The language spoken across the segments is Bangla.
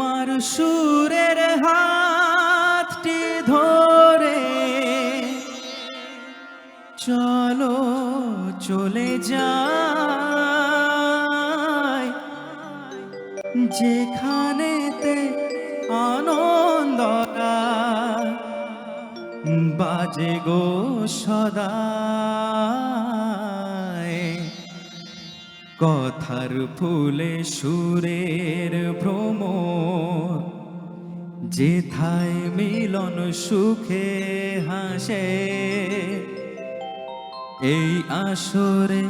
তোমার সুরের হাতটি ধরে। চলো চলে যাই। যেখানেতে আনন্দরা বাজে গো সদায় কথার ফুলে সুরের ভ্রম যেথায় মিলন সুখে হাসে, এই আসরে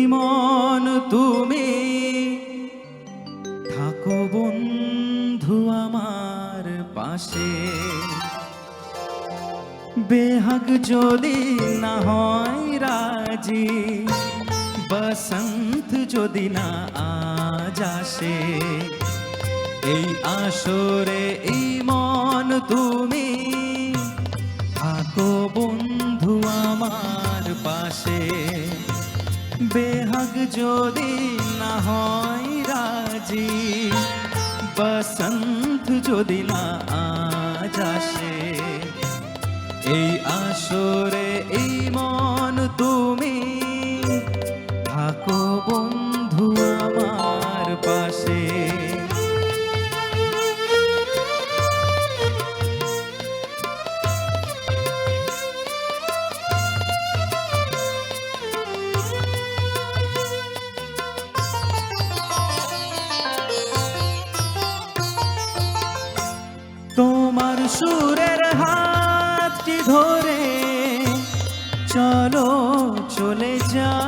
ইমন তুমি। থাকো বন্ধু আমার পাশে, বেহাগ যদি না হয় রাজি, বসন্ত যদি না আজ আসে, এই আসরে এই মন তুমি থাকো বন্ধু আমার পাশে। বেহাগ যদি না হয় রাজি, বসন্ত যদি না আজ আসে, এই আসরে এই মন তুমি থাকো বন্ধু সুরের হাতটি ধরে চলো, চলে যাই।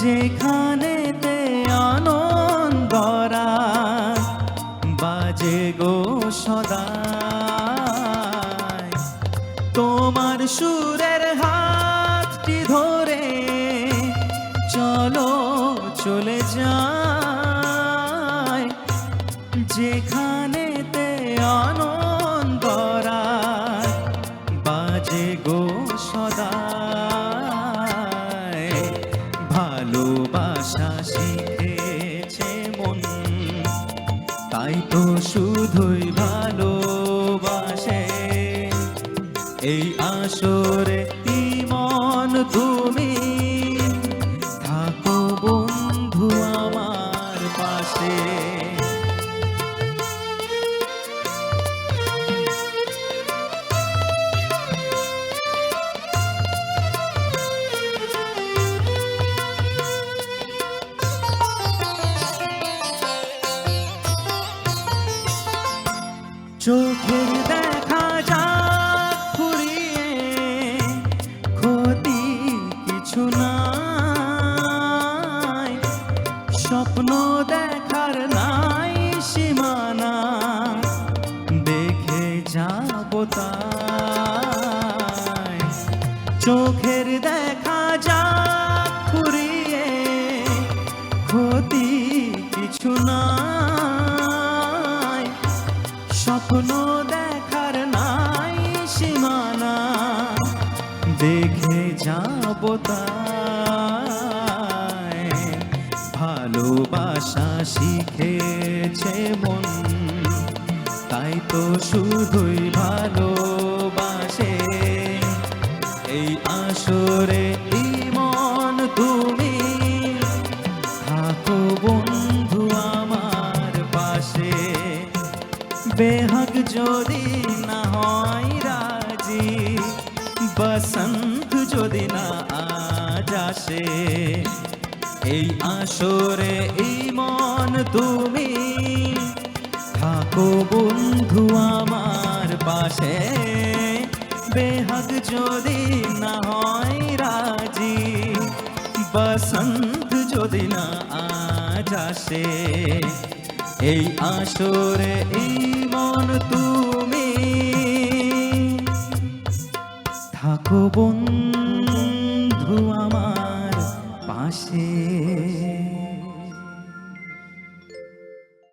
যেখানেতে আনন্দরা বাজে গো সদা তোমার সুরের হাতটি ধরে চলো, চলে যাই। যেখানেতে আনন্দরা বাজে গো সদায়। ভালোবাসা শিখেছে মন, তাই তো শুধুই ভালোবাসে। এই আসরে ইমন তুমি যাব ভালোবাসা শিখেছে মন। তাই তো শুধুই ভালোবাসে। এই আসরে ইমন তুমি। থাকো বন্ধু আমার পাশে। বেহক যদি না হয় রাজি, বসন্ত আসে এই আসরে এই মন তুমি। থাকো বন্ধু আমার পাশে। বেহক যদি না হয় রাজি, বসন্ত যদি না আজ আসে। এই আসরে এই মন তুমি। থাকো বন্ধু বন্ধু আমার পাশে।